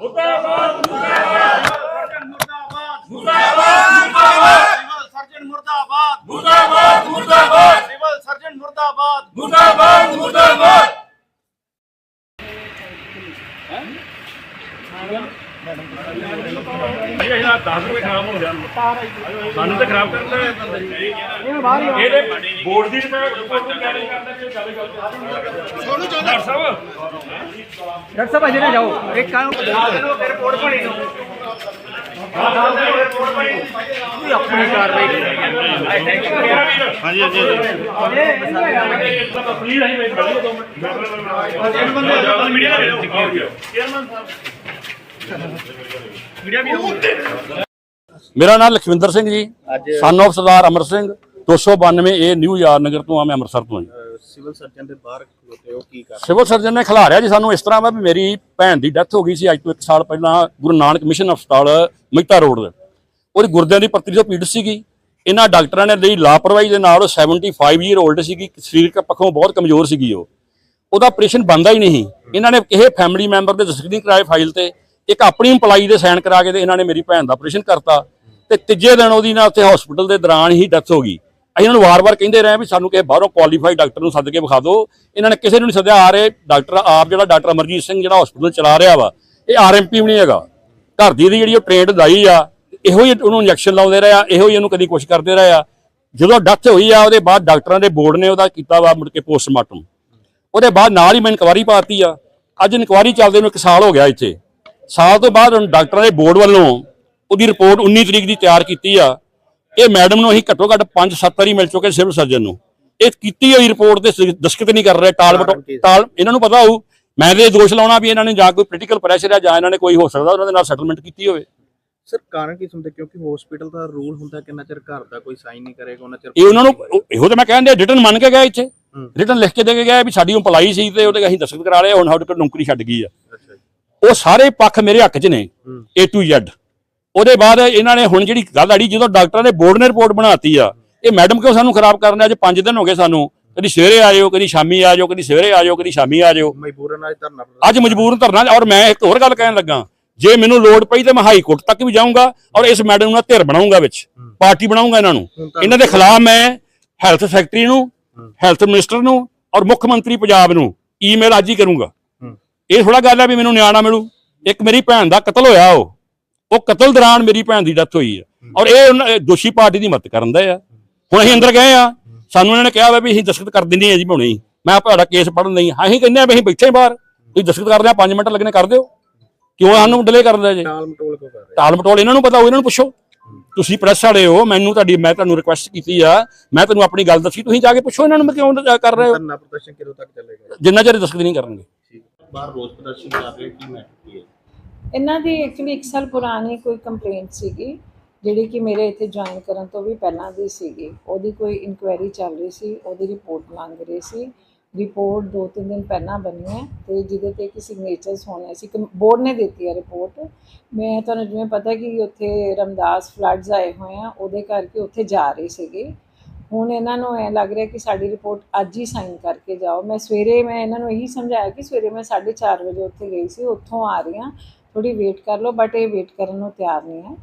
ਮੁਰਦਾਬਾਦ ਸਰਜਨ ਮੁਰਦਾਬਾਦ। ਮੁਰਦਾਬਾਦ ਮੁਰਦਾਬਾਦ। ਸਿਵਲ ਸਰਜਨ ਮੁਰਦਾਬਾਦ। ਮੁਰਦਾਬਾਦ ਮੁਰਦਾਬਾਦ। ਇਹ ਜਿਹੜਾ 10 ਰੁਪਏ ਖਰਾਬ ਹੋ ਗਿਆ ਸਾਨੂੰ ਤਾਂ ਖਰਾਬ ਕਰਦਾ ਇਹਦੇ ਬੋਰਡ ਦੀ ਮੈਂ ਰਿਪੋਰਟ ਕੈਰੀ ਕਰਦਾ ਕਿ ਗੱਲ ਗੱਲ ਸੋਨੂੰ ਚੌਧਰੀ ਸਾਹਿਬ ਡਾਕਟਰ ਸਾਹਿਬ ਅਜੇ ਨਾ ਜਾਓ ਇੱਕ ਕੰਮ ਰਿਪੋਰਟ ਬਣੀ ਨੂੰ ਆਪਣੀ ਕਾਰਵਾਈ ਹਾਂਜੀ ਹਾਂਜੀ ਪਲੀਜ਼ ਆਈ ਵੇਟ ਕਰ ਦੋ ਮਿੰਟ ਮੀਡੀਆ ਦੇ ਦਿਓ ਚੇਅਰਮੈਨ ਸਾਹਿਬ ਮੇਰਾ ਨਾਮ Lakhwinder Singh ji. Son of Sardar Amar Singh 292 A new ਯਾਰ ਨਗਰ ਤੋਂ ਆ ਮੈਂ ਅੰਮ੍ਰਿਤਸਰ ਤੋਂ ਹਾਂ ਸਿਵਲ ਸਰਜਨ ਦੇ ਬਾਹਰ ਖਲੋਤੇ ਹੋ ਕੀ ਕਰ ਸਿਵਲ ਸਰਜਨ ਨੇ ਖਿਲਾਰਿਆ ਜੀ ਸਾਨੂੰ ਇਸ ਤਰ੍ਹਾਂ ਵਾ ਵੀ ਮੇਰੀ ਭੈਣ ਦੀ ਡੈਥ ਹੋ ਗਈ ਸੀ ਅੱਜ ਤੋਂ 1 ਸਾਲ ਪਹਿਲਾਂ ਗੁਰੂ ਨਾਨਕ ਮਿਸ਼ਨ ਹਸਪਤਾਲ ਮਹਿਤਾ ਰੋਡ ਦੇ। ਉਹਦੀ ਗੁਰਦਿਆਂ ਦੀ ਪੱਥਰੀ ਤੋਂ ਪੀੜ ਸੀਗੀ ਇਹਨਾਂ ਡਾਕਟਰਾਂ ਨੇ ਲਈ ਲਾਪਰਵਾਹੀ ਦੇ ਨਾਲ ਉਹ 75 ਈਅਰ 올ਡ ਸੀਗੀ ਸਰੀਰਕ ਪੱਖੋਂ ਬਹੁਤ ਕਮਜ਼ੋਰ ਸੀਗੀ ਉਹ। ਉਹਦਾ ਆਪਰੇਸ਼ਨ ਬੰਦਾ ਹੀ ਨਹੀਂ ਇਹਨਾਂ ਨੇ ਕਿਸੇ ਫੈਮਿਲੀ ਮੈਂਬਰ ਦੇ ਨਹੀਂ ਕਰਾਏ ਫਾਈਲ ਤੇ। ਇੱਕ ਆਪਣੀ EMPLOYEE ਦੇ ਸਾਈਨ ਕਰਾ ਕੇ ਤੇ ਇਹਨਾਂ ਨੇ ਮੇਰੀ ਭੈਣ ਦਾ ਆਪਰੇਸ਼ਨ ਕਰਤਾ ਤੇ ਤੀਜੇ ਦਿਨ ਉਹਦੀ ਨਾ ਉੱਥੇ ਹਸਪੀਟਲ ਦੇ ਦੌਰਾਨ ਹੀ ਡੈਥ ਹੋ ਗਈ। ਅਸੀਂ ਇਹਨਾਂ ਨੂੰ ਵਾਰ-ਵਾਰ ਕਹਿੰਦੇ ਰਹੇ ਵੀ ਸਾਨੂੰ ਕਿਸੇ ਬਾਹਰੋਂ ਕੁਆਲੀਫਾਈਡ ਡਾਕਟਰ ਨੂੰ ਸੱਦ ਕੇ ਵਿਖਾ ਦਿਓ। ਇਹਨਾਂ ਨੇ ਕਿਸੇ ਨੂੰ ਨਹੀਂ ਸੱਦਿਆ, ਆ ਰਹੇ ਡਾਕਟਰ ਆਪ ਜਿਹੜਾ ਡਾਕਟਰ ਅਮਰਜੀਤ ਸਿੰਘ ਜਿਹੜਾ ਹਸਪੀਟਲ ਚਲਾ ਰਿਹਾ ਵਾ, ਇਹ ਆਰਐਮਪੀ ਵੀ ਨਹੀਂ ਹੈਗਾ। ਘਰ ਦੀ ਜਿਹੜੀ ਉਹ ਟ੍ਰੇਨਡ ਦਾਈ ਆ, ਇਹੋ ਹੀ ਉਹਨੂੰ ਇੰਜੈਕਸ਼ਨ ਲਾਉਂਦੇ ਰਹੇ ਆ, ਇਹੋ ਹੀ ਉਹਨੂੰ ਕਦੀ ਕੁਛ ਕਰਦੇ ਰਹੇ ਆ। ਜਦੋਂ ਡੈਥ ਹੋਈ ਆ, ਉਹਦੇ ਬਾਅਦ ਡਾਕਟਰਾਂ ਦੇ ਬੋਰਡ ਨੇ ਉਹਦਾ ਕੀਤਾ ਵਾ ਮੁੜ ਕੇ ਪੋਸਟਮਾਰਟਮ ਉਹਦੇ ਬਾਅਦ ਨਾਲ ਹੀ ਮੈਂ ਇਨਕੁਆਰੀ ਪਾਤੀ ਆ। ਅੱਜ ਇਨਕੁਆਰੀ ਚੱਲਦੇ ਨੂੰ ਇੱਕ ਸਾਲ ਹੋ ਗਿਆ ਇੱਥੇ। ਸਾਲ ਤੋਂ ਬਾਅਦ ਡਾਕਟਰਾਂ ਦੇ ਬੋਰਡ ਵੱਲੋਂ ਉਹਦੀ ਰਿਪੋਰਟ 19 ਤਰੀਕ ਦੀ ਤਿਆਰ ਕੀਤੀ ਆ। ਇਹ ਮੈਡਮ ਨੂੰ ਅਸੀਂ ਘੱਟੋ ਘੱਟ 5-7 ਵਾਰੀ ਮਿਲ ਚੁੱਕੇ ਸਿਵਲ ਸਰਜਨ ਨੂੰ। ਇਹ ਕੀਤੀ ਹੋਈ ਰਿਪੋਰਟ ਤੇ ਸ- ਦਸਤਖਤ ਨਹੀਂ ਕਰ ਰਹੇ ਟਾਲ ਟਾਲ ਇਹਨਾਂ ਨੂੰ ਪਤਾ ਹੋਊ ਮੈਂ ਤੇ ਦੋਸ਼ ਲਾਉਣਾ ਵੀ ਇਹਨਾਂ ਨੇ ਜਾਂ ਕੋਈ ਪੋਲੀਟੀਕਲ ਪ੍ਰੈਸ਼ਰ ਆ ਜਾਂ ਇਹਨਾਂ ਨੇ ਕੋਈ ਹੋ ਸਕਦਾ ਉਹਨਾਂ ਦੇ ਨਾਲ ਸੈਟਲਮੈਂਟ ਕੀਤੀ ਹੋਵੇ। ਸਰ ਕਾਰਨ ਕੀ ਸੁਣਦੇ ਕਿਉਂਕਿ ਹਸਪੀਟਲ ਦਾ ਰੂਲ ਹੁੰਦਾ ਕਿੰਨਾ ਚਿਰ ਘਰ ਦਾ ਕੋਈ ਸਾਈਨ ਨਹੀਂ ਕਰੇਗਾ ਉਹਨਾਂ ਚਿਰ ਇਹ ਉਹਨਾਂ ਨੂੰ ਇਹੋ ਤੇ ਮੈਂ ਕਹਿੰਦੇ ਰਿਟਰਨ ਮੰਨ ਕੇ ਗਏ ਇੱਥੇ। ਰਿਟਰਨ ਲਿਖ ਕੇ ਦੇ ਕੇ ਗਏ ਵੀ ਸਾਡੀ ਇੰਪਲਾਈ ਸੀ ਤੇ ਉਹਦੇ ਅਸੀਂ ਦਸਤਖਤ ਕਰਾ ਲਏ ਹੁਣ ਸਾਡੇ ਕੋਲ ਨੌਕਰੀ ਛੱਡ ਗਈ ਆ। ਉਹ ਸਾਰੇ ਪੱਖ ਮੇਰੇ ਹੱਕ 'ਚ ਨੇ। A to Z ਉਹਦੇ ਬਾਅਦ ਇਹਨਾਂ ਨੇ ਹੁਣ ਜਿਹੜੀ ਗੱਲ ਆੜੀ ਜਦੋਂ ਡਾਕਟਰਾਂ ਨੇ ਬੋਰਡ ਨੇ ਰਿਪੋਰਟ ਬਣਾਤੀ ਆ ਇਹ ਮੈਡਮ ਕਿਉਂ ਸਾਨੂੰ ਖਰਾਬ ਕਰਨ ਅੱਜ 5 ਦਿਨ ਹੋ ਗਏ ਸਾਨੂੰ। ਕਦੀ ਸਵੇਰੇ ਆ ਜਾਓ ਕਦੀ ਸ਼ਾਮੀ ਆ ਜਾਓ ਕਦੀ ਸਵੇਰੇ ਆ ਜਾਓ ਕਦੀ ਸ਼ਾਮੀ ਆ ਜਾਓ ਮਜਬੂਰਨ ਅੱਜ ਧਰਨਾ ਅੱਜ ਮਜਬੂਰਨ ਧਰਨਾ ਔਰ ਮੈਂ ਇੱਕ ਹੋਰ ਗੱਲ ਕਹਿਣ ਲੱਗਾ ਜੇ ਮੈਨੂੰ ਲੋੜ ਪਈ ਤੇ ਮੈਂ ਹਾਈ ਕੋਰਟ ਤੱਕ ਵੀ ਜਾਊਂਗਾ ਔਰ ਇਸ ਮੈਡਮ ਨੂੰ ਧਿਰ ਬਣਾਉਂਗਾ ਵਿੱਚ ਪਾਰਟੀ ਬਣਾਉਂਗਾ ਇਹਨਾਂ ਨੂੰ। ਇਹਨਾਂ ਦੇ ਖਿਲਾਫ ਮੈਂ ਹੈਲਥ ਸੈਕਟਰੀ ਨੂੰ ਹੈਲਥ ਮਿਨਿਸਟਰ ਨੂੰ ਔਰ ਮੁੱਖ ਮੰਤਰੀ ਪੰਜਾਬ ਨੂੰ ਈਮੇਲ ਅੱਜ ਹੀ ਕਰੂੰਗਾ। ਇਹ ਥੋੜਾ ਗੱਲ ਹੈ ਵੀ ਮੈਨੂੰ ਨਿਆਣਾ ਮਿਲੂ। ਇੱਕ ਮੇਰੀ ਭੈਣ ਦਾ ਕਤਲ ਹੋਇਆ ਉਹ। ਉਹ ਕਤਲ ਦੌਰਾਨ ਮੇਰੀ ਭੈਣ ਦੀ ਡੈਥ ਹੋਈ ਹੈ ਔਰ ਇਹ ਦੋਸ਼ੀ ਪਾਰਟੀ ਦੀ ਮਦਦ ਕਰਨ ਦਾ ਆ। ਹੁਣ ਅਸੀਂ ਅੰਦਰ ਗਏ ਆ। ਸਾਨੂੰ ਇਹਨਾਂ ਨੇ ਕਿਹਾ ਵਾ ਵੀ ਅਸੀਂ ਦਸਤਖਤ ਕਰ ਦਿੰਦੇ ਆ ਜੀ ਭਾਉਣੇ ਹੀ ਮੈਂ ਤੁਹਾਡਾ ਕੇਸ ਪੜਨ ਨਹੀਂ ਅਸੀਂ ਕਹਿੰਦੇ ਆ ਵੀ ਅਸੀਂ ਬੈਠੇ ਬਾਹਰ। ਤੁਸੀਂ ਦਸਤਖਤ ਕਰਦੇ ਆ 5 ਮਿੰਟ ਲੱਗਣੇ ਕਰ ਦਿਓ। ਕਿਉਂ ਸਾਨੂੰ ਡਿਲੇ ਕਰਦੇ ਜੀ? ਟਾਲ ਮਟੋਲ ਕਿਉਂ ਕਰ ਰਹੇ? ਟਾਲ ਮਟੋਲ ਇਹਨਾਂ ਨੂੰ ਪਤਾ ਹੋਊ ਇਹਨਾਂ ਨੂੰ ਪੁੱਛੋ। ਤੁਸੀਂ ਪ੍ਰੈਸ ਵਾਲੇ ਹੋ ਮੈਨੂੰ ਤੁਹਾਡੀ ਮੈਂ ਤੁਹਾਨੂੰ ਰਿਕੁਐਸਟ ਕੀਤੀ ਆ। ਮੈਂ ਤੁਹਾਨੂੰ ਆਪਣੀ ਗੱਲ ਦੱਸੀ ਤੁਸੀਂ ਜਾ ਕੇ ਪੁੱਛੋ ਇਹਨਾਂ ਨੂੰ ਮੈਂ ਕਿਉਂ ਦ- ਕਰ ਰਹੇ ਹੋ। ਧਰਨਾ ਪ੍ਰਦਰਸ਼ਨ ਕਿਦੋਂ ਤੱਕ ਚੱਲੇਗਾ? ਜਿੰਨਾ ਚਿਰ ਦਸਤਖਤ ਨਹੀਂ ਕਰਨਗੇ। ਬਾਹਰ ਰੋਜ਼ ਪ੍ਰਦਰਸ਼ਨ ਕਰ ਰਹੇ ਕੀ ਮੈਟਰ ਕੀ ਹੈ? ਇਹਨਾਂ ਦੀ ਐਕਚੁਅਲੀ 1 ਸਾਲ ਪੁਰਾਣੀ ਕੋਈ ਕੰਪਲੇਂਟ ਸੀਗੀ, ਜਿਹੜੀ ਕਿ ਮੇਰੇ ਇੱਥੇ ਜੁਆਇਨ ਕਰਨ ਤੋਂ ਵੀ ਪਹਿਲਾਂ ਦੀ ਸੀਗੀ। ਉਹਦੀ ਕੋਈ ਇਨਕੁਆਇਰੀ ਚੱਲ ਰਹੀ ਸੀ, ਉਹਦੀ ਰਿਪੋਰਟ ਮੰਗ ਰਹੇ ਸੀ। ਰਿਪੋਰਟ ਦੋ ਤਿੰਨ ਦਿਨ ਪਹਿਲਾਂ ਬਣੀ ਹੈ ਤੇ ਜਿਹਦੇ ਤੇ ਕਿ ਸਿਗਨੇਚਰਸ ਹੋਣੇ ਸੀ। ਬੋਰਡ ਨੇ ਦਿੱਤੀ ਹੈ ਰਿਪੋਰਟ ਮੈਂ ਤੁਹਾਨੂੰ ਜਿਵੇਂ ਪਤਾ ਕਿ ਉੱਥੇ ਰਮਦਾਸ ਫਲੱਡਸ ਆਏ ਹੋਏ ਆ, ਉਹਦੇ ਕਰਕੇ ਉੱਥੇ ਜਾ ਰਹੇ ਸੀਗੇ। ਹੁਣ ਇਹਨਾਂ ਨੂੰ ਐ ਲੱਗ ਰਿਹਾ ਕਿ ਸਾਡੀ ਰਿਪੋਰਟ ਅੱਜ ਹੀ ਸਾਈਨ ਕਰਕੇ ਜਾਓ। ਮੈਂ ਸਵੇਰੇ ਮੈਂ ਇਹਨਾਂ ਨੂੰ ਇਹੀ ਸਮਝਾਇਆ ਕਿ ਸਵੇਰੇ ਮੈਂ 4:30 ਵਜੇ ਉੱਥੇ ਗਈ ਸੀ, ਉੱਥੋਂ ਆ ਰਹੀ ਹਾਂ। ਥੋੜੀ ਵੇਟ ਕਰ ਲਓ ਬਟ ਇਹ ਵੇਟ ਕਰਨ ਨੂੰ ਤਿਆਰ ਨਹੀਂ ਹੈ।